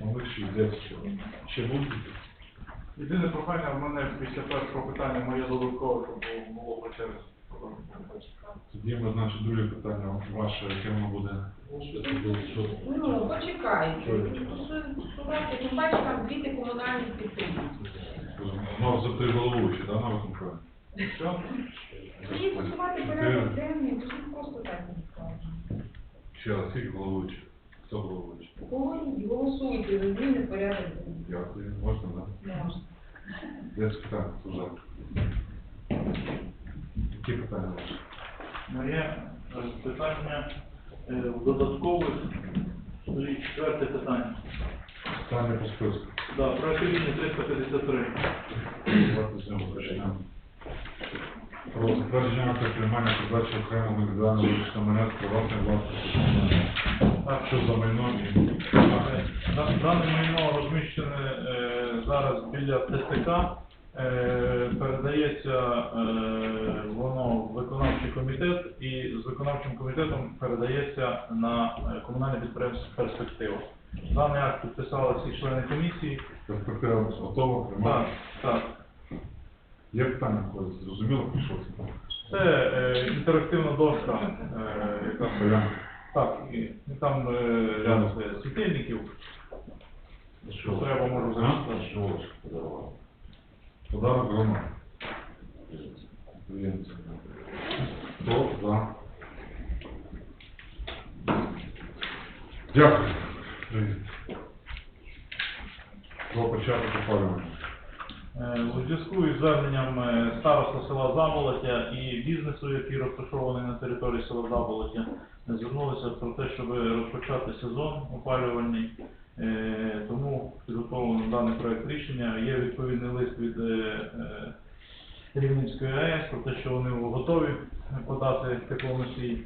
основних 60. Ще будуть? Єдине прохання в мене після першого питання моє додаткове, щоб було по черзі. Тоді ми, значить, друге питання ваше, яке воно буде? Ну, почекайте. Стосується, тим паче там звіти комунальних підприємств. Ну, за три головуючі, да, на виконкомі? Що? Мені стосувати порядок денний, тут просто так не скажемо. Ще раз, скільки головуючих? Хто головуючий? Голосуйте за зміни порядок. Дякую. Можна, да? Можна. Я спитаю, за? Які питання ваші? Моє питання е, в додаткових стоїть четверте питання. Питання по списку. Да, рішення 353. Давайте з нього почнемо. Затвердження акта приймання передачі окремого індивідуального вирішення мене з приватної власності. Так, що за майно і... Да- Дане майно розміщене е, зараз біля ТСК. Е, передається е, воно в виконавчий комітет і з виконавчим комітетом передається на е, комунальне підприємство перспектива. Даний акт підписали всі члени комісії. Перспектива готова, Так, так. Є питання когось? Зрозуміло, про що це? Це е, інтерактивна дошка, е, яка так, і, і там е, ряд е, світильників. Що треба можу зачитати. Подарок громаді. Приємці. Хто за? Дякую. Привіт. Про початок опалювання. Е, У зв'язку із зверненням е, староста села Заболоття і бізнесу, який розташований на території села Заболоття, звернулися про те, щоб розпочати сезон опалювальний. Е, Тому підготовлено даний проект рішення. Є відповідний лист від е, Рівненської АЕС про те, що вони готові подати теплоносій.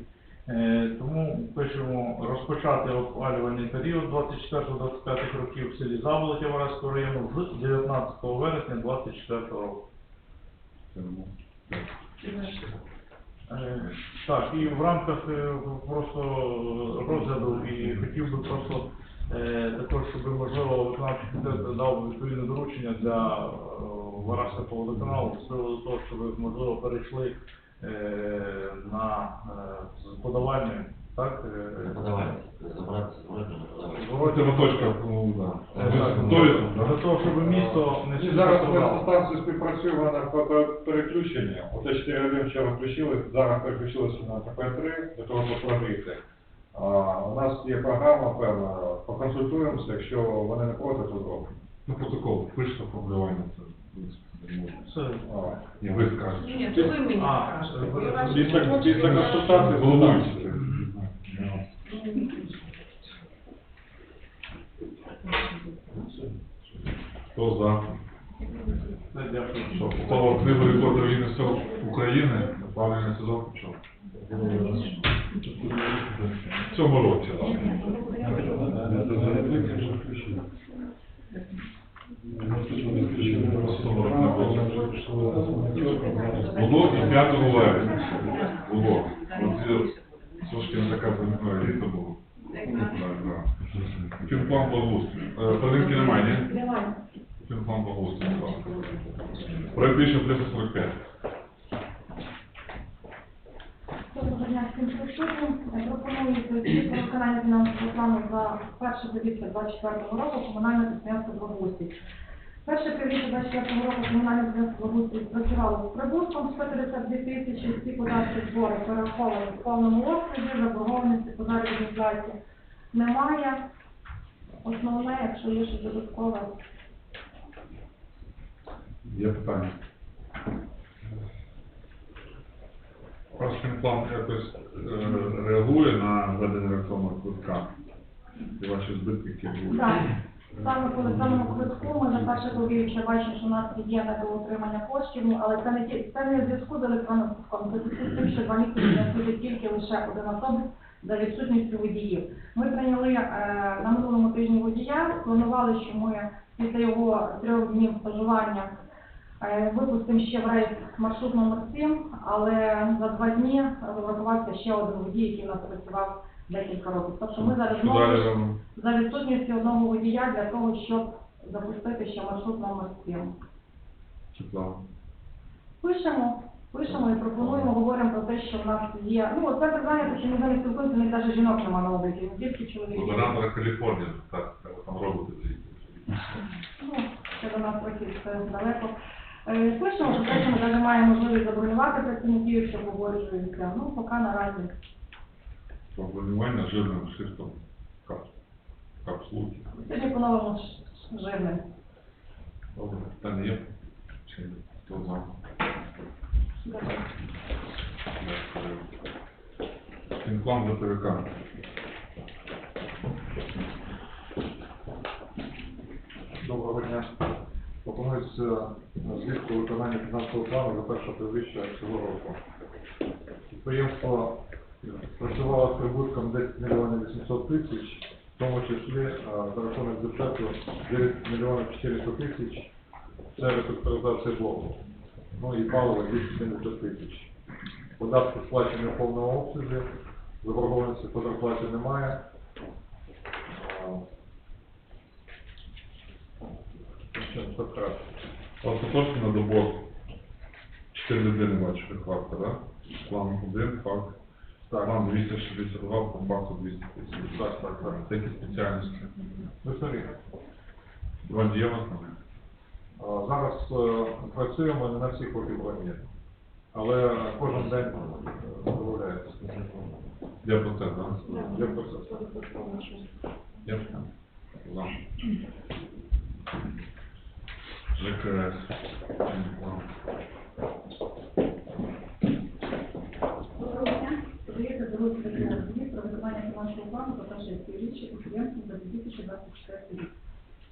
Е, Тому пишемо розпочати опалювальний період 24-25 років в селі Заболоття Вараського району з 19 вересня 24 року. Е, Так, і в рамках е, просто розгляду і хотів би просто також, щоб можливо виконавчий комітет дав відповідне доручення для Вараського водоканалу, з того, щоб можливо перейшли на е, з так? е, подавайте. Давайте моточка, ну. Е, так, Для того, щоб місто не зараз ми станцію співпрацюємо на переключення. Оце 4 години вчора включили, зараз переключилися на ТП-3 для того, щоб продлити. У нас є програма певна, поконсультуємося, якщо вони не проти, то зробимо. Ну, протокол, пишете формулювання, це Ні, ви скажете. Ні, це ви мені скажете. після- консультації Головуючий. Хто за? Дякую. Що, попало в книгу рекордів Гіннеса України, опалювальний сезон почав. В цьому році, так. Було і 5 вересня. Було. Трошки не така е, літо було. Фінплан благоустрою. Е, немає, ні? Немає. Фінплан ласка. Проект рішення 345. Доброго дня всім присутнім. Про виконання фінансового плану за перше півріччя 24 року комунальне підприємство «Благоустрій». Перше півріччя 24 року комунальне підприємство «Благоустрій» працювало з прибутком 152 тисячі, всі податки збори перераховані в повному обсязі, заборгованості по заробітній немає. Основне, якщо є щось додаткове, Є питання. Ваш фінплан якось е, реагує на введення електронного квитка і ваші збитки, які? Так, саме по електронному квитку ми на перше повір'я бачимо, що у нас є недоотримання коштів, ну, але це не ті- це не в зв'язку з електронним квитком, це зв'язку з тим, що два місяці не буде тільки лише один автобус за відсутністю водіїв. Ми прийняли е, на минулому тижні водія, планували, що ми після його трьох днів стажування випустимо ще в рейс маршрут номер 7, але за два дні врахувався ще один водій, який нас працював декілька років. Тобто ми зараз знову за відсутністю одного водія для того, щоб запустити ще маршрут номер 7. Світлана. Пишемо, пишемо і пропонуємо, говоримо про те, що в нас є. Ну, от центр зайнятості, ми зараз спілкуємося, них навіть жінок немає на обліку, не тільки чоловіків. Губернатора Каліфорнії, так, там звідти. Ну, це до нас трохи далеко. Пишемо, про те, що ми навіть маємо можливість забронювати працівників, що погоджуються. Ну, поки наразі. Про жирним шрифтом кап. Сьогодні по-новому ж- жирним. Добре, питання є? Чи ні? Хто за? Дякую. Фінплан за ТВК. Доброго дня. Пропонується звіт про виконання фінансового плану за перше півріччя цього року. Підприємство працювало з прибутком 10 мільйонів 800 тисяч, в тому числі е, за рахунок бюджету 9 мільйонів 400 тисяч. Це реструктуризація блоку. Ну і паливо 270 тисяч. Податки сплачені в повному обсязі, заборгованості по зарплаті немає. Так? Остаточно на добор. Чотири людини бачу прихватка, так? План один, факт. Так. План 262, по факту 200. Так, так, так. Які спеціальності? Ми самі. Бронь є у вас на них? А, Зараз е, працюємо не на всіх поки броні, але кожен день е, домовляється. Є процес, так? Є процес. Є процес. За. До розгляду звіт про виконання фінансового плану за перше півріччя підприємством за 2024 рік.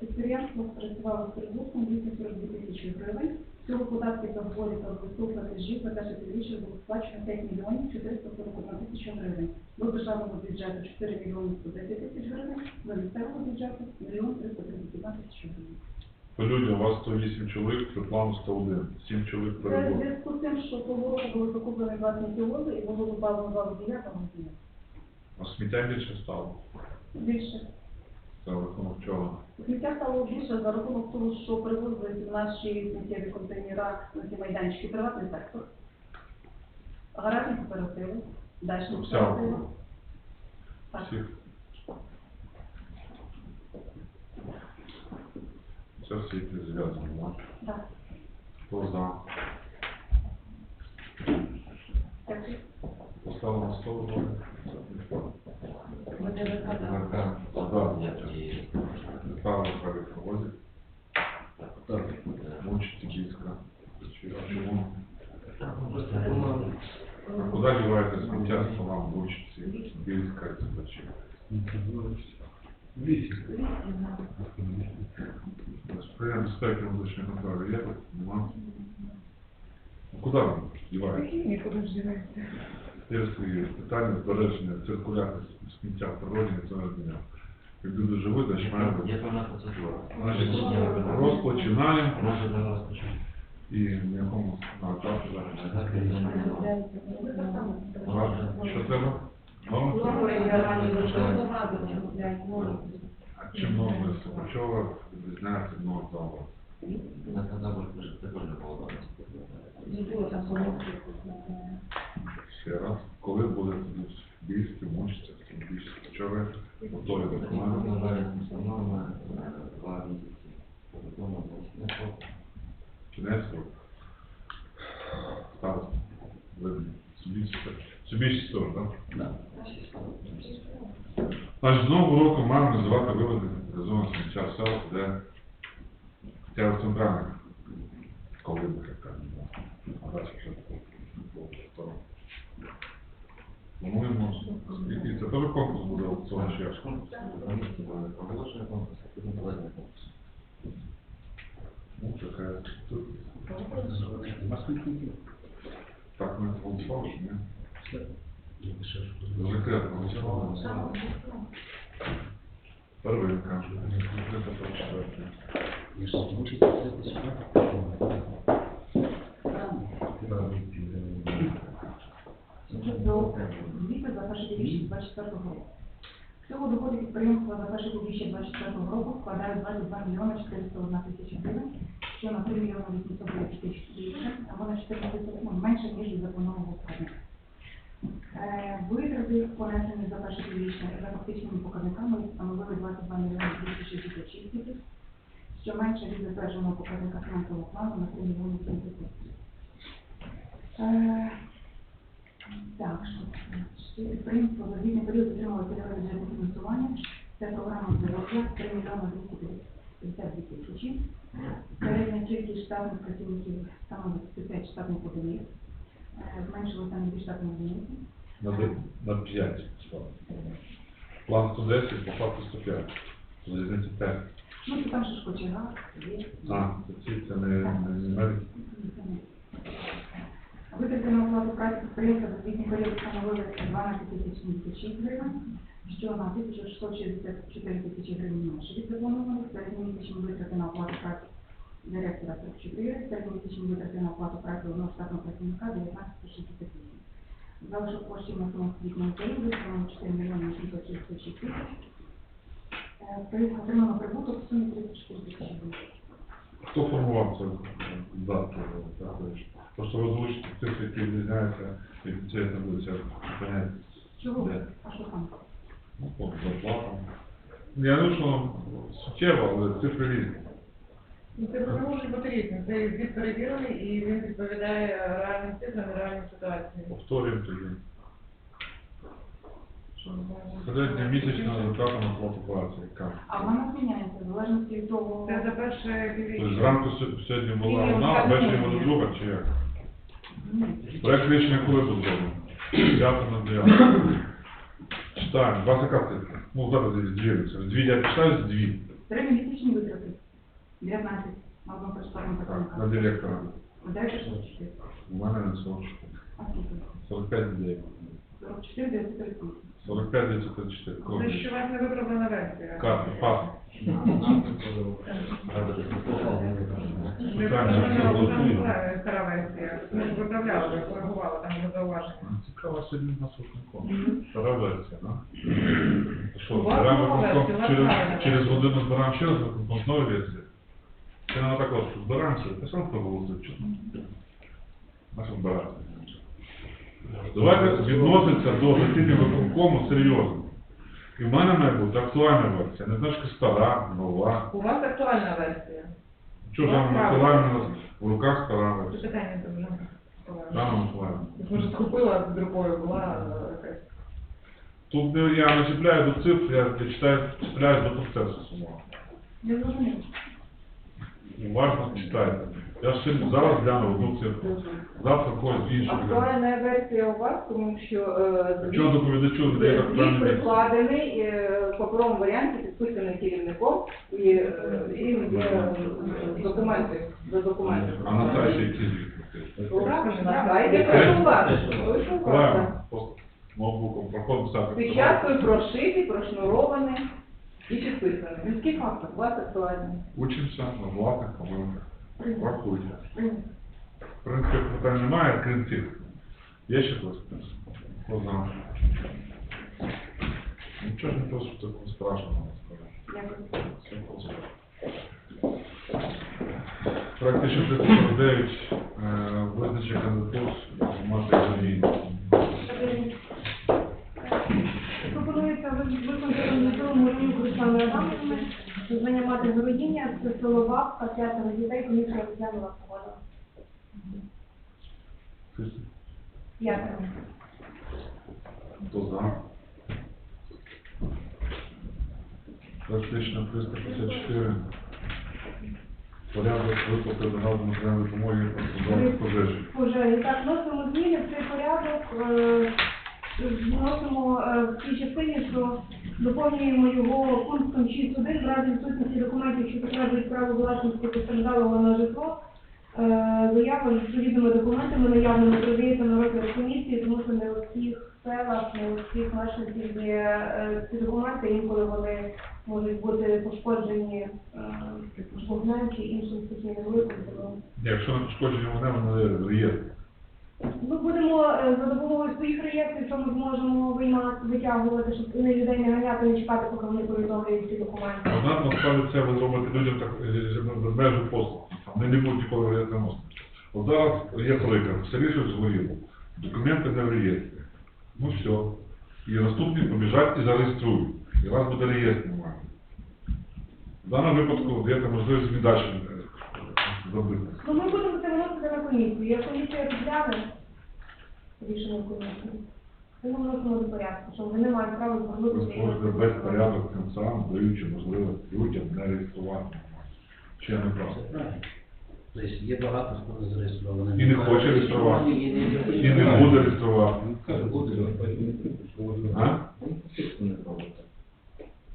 Підприємство працювало з прибутком 242 тисячі гривень. Всього податків та зборів та збуту платежів за перше півріччя було сплачено 5 мільйонів 441 тисяча гривень. До державного бюджету 4 мільйони 110 тисяч гривень, до місцевого бюджету 1 мільйон 331 тисяча гривень. По людям у вас 108 чоловік, це плану 101. 7 чоловік Це в зв'язку з тим, що того року були закуплені два сміттєвози і було добавлено два водія та водія. А сміття більше стало. Більше. Це рахунок чого? Сміття стало більше за рахунок того, що привозили наші сміттєві контейнера на ці майданчики приватний сектор. Гаражні кооперативи, дачні Вся кооперативи. Так. Всіх. Це всі ті зв'язані, так? Так. Хто за? Дякую. Поставили на стол, добре? ВК, завдання і Ставили праві проводять. Мучить київська. А чому? А куди діваєте сміття з села Бучиці, Більська і Собачі? Сприяємо безпеки вуличної контролю є? Нема? Ну, Куди ви діваєте? Нікуди ж дівається. Свої питання збереження циркуляції сміття в природі не зміняв. Як люди живуть, має є бути. певна процедура. Розпочинаємо і в якому на часу зараз. Що треба? Ну, а чим норми Сукачова відрізняється від норм залу? На казав, що це також не було. там Ще раз, коли буде більше, мучиться, більше Сукачова, готові Ми документи. навіть встановлено два місяці. Потім не срок. Кінець року. Староста. Видно. Собі собі сторону, так? Да. Значить, з нового року маємо називати виведення сміття в селах, де хоча в центральних колибах, як кажуть, а далі вже по сторону. Плануємо, і це теж конкурс буде аукціон ще. На місці були проголошені конкурси, потім проведені. Ну, така. Так, ми голосували, чи ні? Закрито голосували. Первинка, 344. До звіту за перше півріччя 24 року. Всього доходи підприємства за перше півріччя 2024 року складають 22 мільйони 401 тисяча гривень, що на 3 мільйони 830 тисяч більше, або на 14 ну, менше, ніж вкладення. Е, Витрати, понесені за перше півріччя за фактичними показниками, становили 22 мільйони 266 тисяч, що менше від затвердженого показника фінансового плану на 3 мільйони 70 тисяч. Е, Так, що підприємство за звітний період отримало цільове бюджетне фінансування. Це програма здоров'я 3 мільйони 252 тисячі. Середня кількість штатних працівників становить 5 штатних одиниць. Зменшилося на 2 штатні одиниці. На, на 5 склад. План 110, по факту 105. Залізниці 5. Ну, це там ще ж кочегар, є. А, це ці, це не, не, не навіть. Витрати на оплату праці підприємства за звітний період становили 12 тисяч 76 гривень, що на 1664 тисячі гривень менше від запланованих. Середньомісячні витрати на оплату праці директора 44, середньомісячні витрати на оплату праці одного штатного працівника 1968. Залишок коштів на суму звітного періоду становить 4 мільйони 866 тисяч. Е, При отримано прибуток в сумі 34 тисячі гривень. Хто формував це дату? Просто ви озвучите цифри, які відрізняються, і це не буде час зупиняти. Чого? А що там? Ну, по зарплатам. Я не що суттєво, але цифри різні. Ну, може бути різним. Це звіт перевірений і він відповідає реальним цифрам і реальній ситуації. Повторюємо тоді. Середня місячна зарплата на плату праці, яка? А вона зміняється в залежності від того. Це за перше Тобто півріччя. зранку сьо- сьогодні була Ні, одна, а так, ввечері ні. буде друга, чи як? Проект рішення коли буде зроблений? П'ята на дев'яту. Читаємо. Вас яка цифра? Ну, зараз дві. Дві, я читаю дві. Три місячні витрати. 19 на Так, на директора. Далі 44. У мене не 44. А скільки? 45 людей. 44, 938. 45 934. Це Кого? у вас не виправлена версія. Карти, пас. Питання, що голосуємо. стара версія. Ми ж виправляли, коригували, там було зауваження. Цікаво сьогодні на. Стара версія, да? Що, У вас нова виконком версія, у вас через, правильна через версія. годину збираємо ще раз виконком з нової версії? Це не так от, збираємося, ти сам хто голосує, чутно. Наша збирається. Давайте відноситься до засідання виконкому серйозно. І в мене має бути актуальна версія, не знаєш, стара, нова. У вас актуальна версія. Що ж Жанна Миколаївна в руках стара Це версія? питання це вже. Жанна Миколаївна. Може, схопила з другою, була е, якась. Тут я не чіпляю до цифр, я читаю, чіпляю до процесу самого. Я зрозумів. Уважно читайте. Я сьогодні зараз гляну одну цифру. Завтра когось іншу гляну. Актуальна версія у вас, тому що е, Чого доповідачу не дає звіт актуальний місце? прикладений е, в паперовому варіанті, підписаний керівником, і е, він є е, документи до документів. А на сайті які звідки? Правильно, на сайті прошу вас. Прошу вас. Правильно, просто ноутбуком проходимо писати. Печаткою прошитий, прошнурований і підписаний. Людський фактор, вас актуальний. Учимося на власних помилках. Рахуйте. Прийняти. В принципі, питань немає, крім цих. Є ще хтось? Хто знає? Нічого не то, що такого страшного насправді. Все просто. 1349 е, визначення кандидатур мати Сергій. Виконати кандидатуру Марію Руслану Адамовну, звання мати городіння, це село Бабка, п'ятеро дітей, комісія розглянула погода. П'ятеро. Хто за? Практично 354. Порядок виплати загальної матеріальної допомоги пожежі. Пожежі. Так, вносимо зміни в цей порядок, е, вносимо е, в цій частині, що доповнюємо його пунктом 6.1 в разі відсутності документів, що підтверджують право власності постраждалого на житло. Е, Заява з відповідними документами наявними продається на розгляд комісії, тому що не у всіх селах, не у всіх мешканців є е, ці документи, інколи вони можуть бути пошкоджені е, вогнем чи іншим стихійним тому Якщо не пошкоджені вони, вони в реєстрі. Ми будемо е, за допомогою своїх реєстрів, що ми зможемо виймати, витягувати, щоб не людей не ганяти, не чекати, поки вони повідомлюють ці документи. У нас насправді це ви робите людям так е, без межу послуг. Вони не будуть ніколи реєстри носити. От зараз є приклад, в селі щось згоріло, документи не в реєстрі. Ну все. І наступні побіжать і зареєструють. І у вас буде реєстр немає. В даному випадку даєте можливість віддачі е, зробити. Комісію. Як комісія розгляне рішення комісії, ми вносимо до порядку, що вони не мають права Ви звернутися. і створюєте безпорядок тим самим, даючи можливість людям не реєструвати. Чи я не прав? Тобто є багато хто не зареєстрований. І не хоче реєструвати. І не, І не буде реєструвати. Буде. А?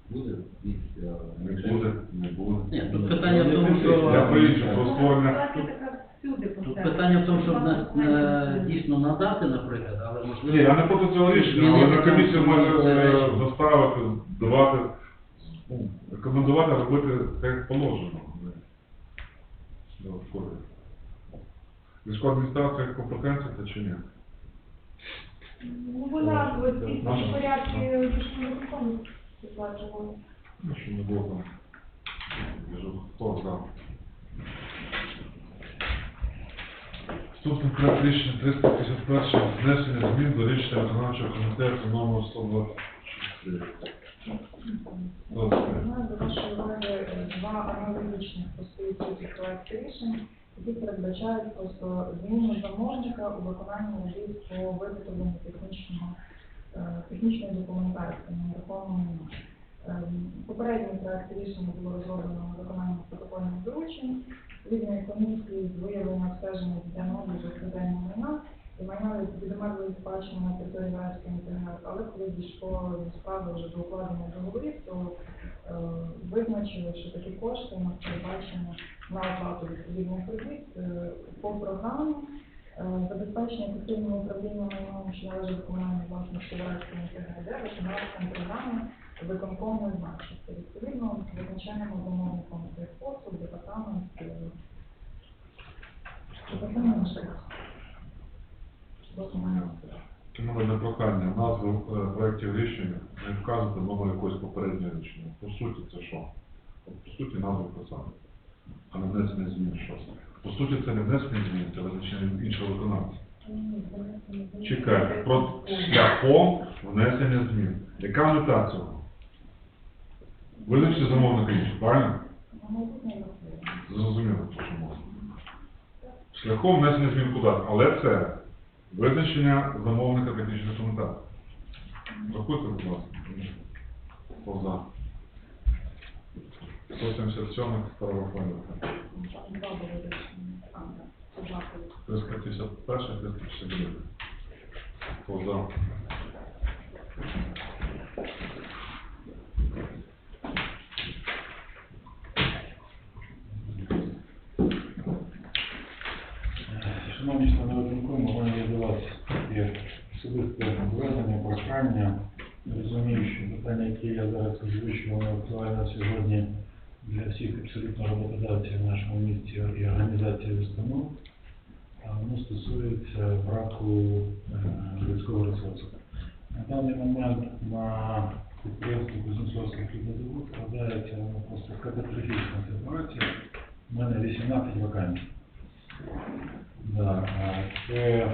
Буде від, е, Не буде, не буде. Ні, тут питання в тому, що... Я по-іншому, про створення. Всюди Тут питання в тому, щоб на, на- дійсно надати, наприклад, але можливо... Ні, я не проти цього рішення, але на комісію може е, заставити, давати, ну, рекомендувати робити так, як положено. Військова адміністрація компетенція це чи ні? Ну, вона ось ці Наша. порядки рішення закону. Ну, що не було там. Біжу, хто за? Наступний проект рішення 351 внесення змін до рішення виконавчого комітету номер 124. Хто до вашої уваги два аналогічних по суті проекти рішень, які передбачають просто зміну замовника у виконанні робіт по виготовленню технічного, е, технічної документації на нерухомому. Ем, Попередній проект рішення було розроблено на виконання протокольних доручень, відповідної комісії з виявлення обстеження для обліку складання майна і майна відомерли спадщини на території Градської інтернет, але коли дійшло справи вже до укладення договорів, то е, визначили, що такі кошти у нас передбачені на оплату відповідних робіт е, по програмі е, забезпечення ефективного управління майном, що належить комунальній власності Градської інтернет, де виконавцем програми виконкому значиться. Відповідно, визначаємо замовником цих послуг, департамент, е, департамент на прохання назву е, проєктів рішення не вказувати номер якогось попереднього рішення. По суті, це що? По суті, назву писати, а не внесення змін щось. По суті, це не внесення змін, це визначення іншого виконавця. Чекайте, про шляхом внесення змін. Яка мета цього? Визначити замовника іншого, правильно? Зрозуміло, що можна. Шляхом внесення змін куди, але це визначення замовника технічної документації. Рахуйте, будь ласка. Поза. 177 параграфами. Два були рішення. А, це 351, 362. Поза. Шановні члени виконкому, у мене є до вас є особисте звернення, прохання. Розумію, питання, яке я зараз озвучую, воно актуально сьогодні для всіх абсолютно роботодавців в нашому місті і організацій установ. Воно стосується браку е, людського ресурсу. На даний момент на підприємстві Кузнецовський хлібозавод складається ну, просто катастрофічна ситуація. У мене 18 вакансій. Да, це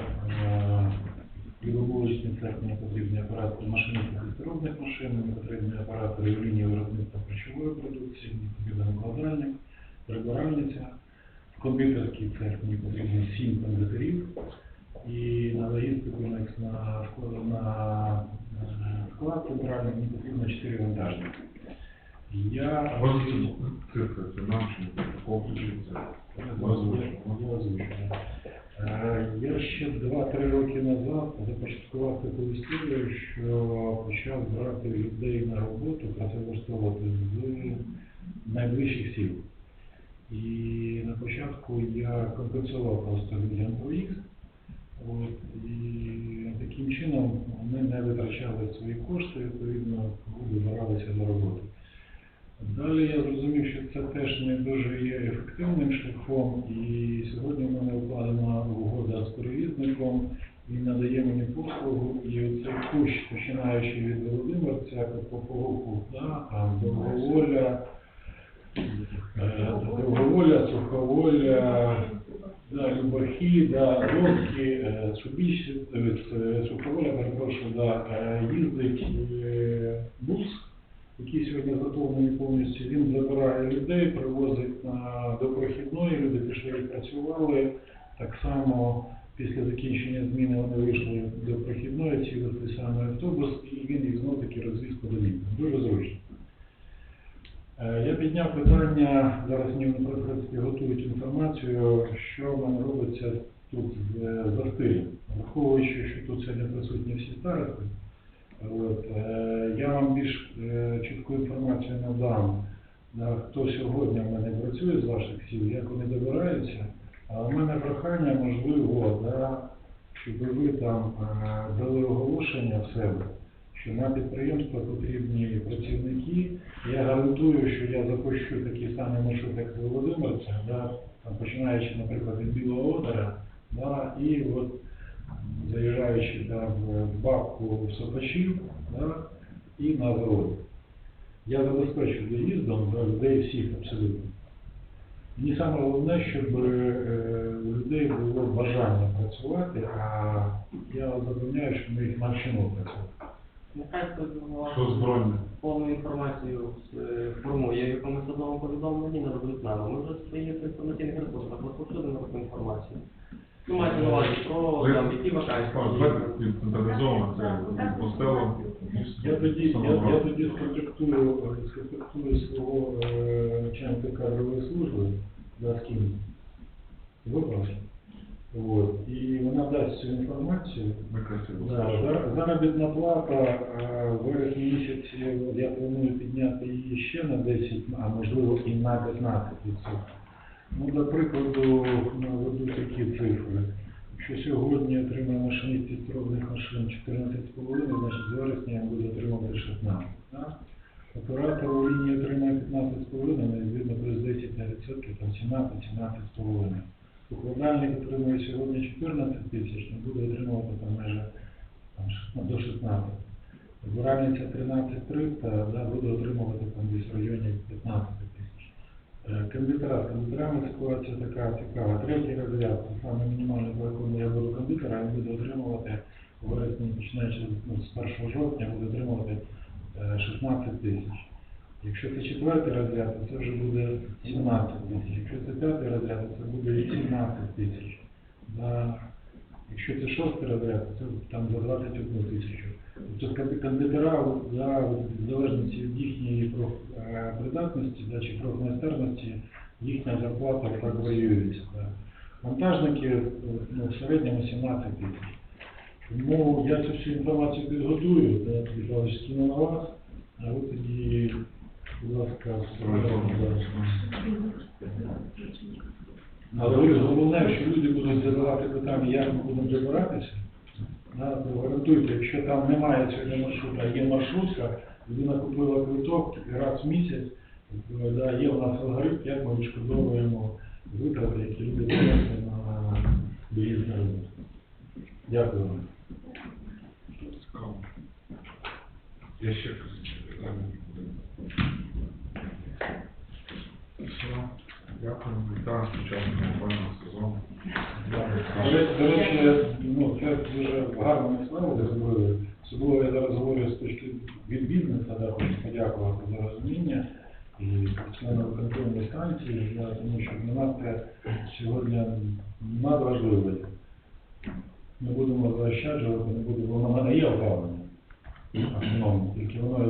цех, мені потрібні апарати машинних підробних машин, не потрібні апарати лінії виробництва харчової продукції, потрібен укладальник, прибиральниця. В комп'ютерській церкві не потрібно 7 кондитерів. І на логістику на, е, склад прибиральник не потрібно 4 вантажники. Я Можете цифри, це нам чи не. Е, Я ще 2-3 роки назад започаткував таку історію, що почав брати людей на роботу, працевлаштовувати з найближчих сіл. І на початку я компенсував просто людям проїзд. От, і таким чином вони не витрачали свої кошти, відповідно, вибиралися на роботу. Далі я зрозумів, що це теж не дуже є ефективним шляхом, і сьогодні в мене укладена угода з перевізником, він надає мені послугу, і оцей кущ, починаючи від Володимирця по полуку, да, там довговоля, е, довговоля, суховоля, да, Любахи, да, Лодки, е, Субіч, е, суховоля, перепрошую, да, їздить бус, який сьогодні заповнений повністю, він забирає людей, привозить на до прохідної, люди пішли і працювали. Так само після закінчення зміни вони вийшли до прохідної, сіли в той самий автобус, і він їх знов таки розвіз по домівкам. Дуже зручно. Е, Я підняв питання, зараз мені в готують інформацію, що в мене робиться тут з е, застилем. Враховуючи, що тут сьогодні присутні всі старости, От, е, я вам більш е, чітку інформацію надам, на хто сьогодні в мене працює з ваших сіл, як вони добираються. А в мене прохання, можливо, да, щоб ви там е, дали оголошення в себе, що на підприємства потрібні працівники. Я гарантую, що я запущу такі самі маршрути, як Володимирця, да, починаючи, наприклад, від Білого Озера, да, і от заїжджаючи да, в бабку в Сопачів да, і на завод. Я забезпечу доїздом да, людей всіх абсолютно. Мені саме головне, щоб е, у людей було бажання працювати, а я запевняю, що ми їх навчимо працювати. Нехай Що збройне? повну інформацію е, формує в якомусь одному повідомленні, нададуть нам. Ми вже в своїх інформаційних ресурсах розповсюдимо таку інформацію. Ну, маєте на увазі про там, які вакансії. Централізовано це постелом. Я тоді, я, я тоді сконтактую, е, сконтактую свого е, начальника кадрової служби, да, з ким випрошу. От, і вона дасть цю інформацію. Да, зар- заробітна плата е, в вересні місяці я планую підняти її ще на 10, а можливо і на 15%. Ну, до прикладу, наведу такі цифри. Якщо сьогодні отримає машиніст підробних машин 14,5, значить з вересня я буду отримувати 16. Да? Оператор у лінії отримає 15,5, ну, відповідно плюс 10%, там 17-17,5. Укладальник отримує сьогодні 14 тисяч, ну, буде отримувати там майже там, до 16. Збиральниця 13 300, да, буде отримувати там десь в районі 15 тисяч. Е, Кондитера, з кондитерами ситуація така цікава. Третій розряд, це саме мінімальний, я беру кондитера, він буде отримувати у вересні, починаючи ну, з 1 жовтня, буде отримувати е, 16 тисяч. Якщо це четвертий розряд, то це вже буде 17 тисяч. Якщо це п'ятий розряд, то це буде 18 тисяч. Якщо це шостий розряд, то це там за 21 тисячу. Тобто кон- кондитера, да, в залежності від їхньої профпридатності да, чи профмайстерності, їхня зарплата так варіюється. Да. Монтажники е, ну, в середньому 17 тисяч. Тому я цю всю інформацію підготую, да, скину на вас, а ви тоді, будь ласка, але головне, що люди будуть задавати питання, як ми будемо добиратися, да, гарантуйте, якщо там немає сьогодні маршрута, є маршрутка, людина купила квиток раз в місяць, да, є у нас алгоритм, як ми відшкодовуємо витрати, які люди понесли на доїзд на роботу. Дякую вам. Я ще буде. Все. Дякую. Вітаю з початком сезону. Речі, до речі, ну, це дуже гарно слово ви зробили. Особливо я зараз говорю з точки від бізнесу, да, хочу подякувати за розуміння і членам контрольної станції, да, тому що для нас це сьогодні надважливо. Ми будемо заощаджувати, не будемо, воно є опалення, тільки воно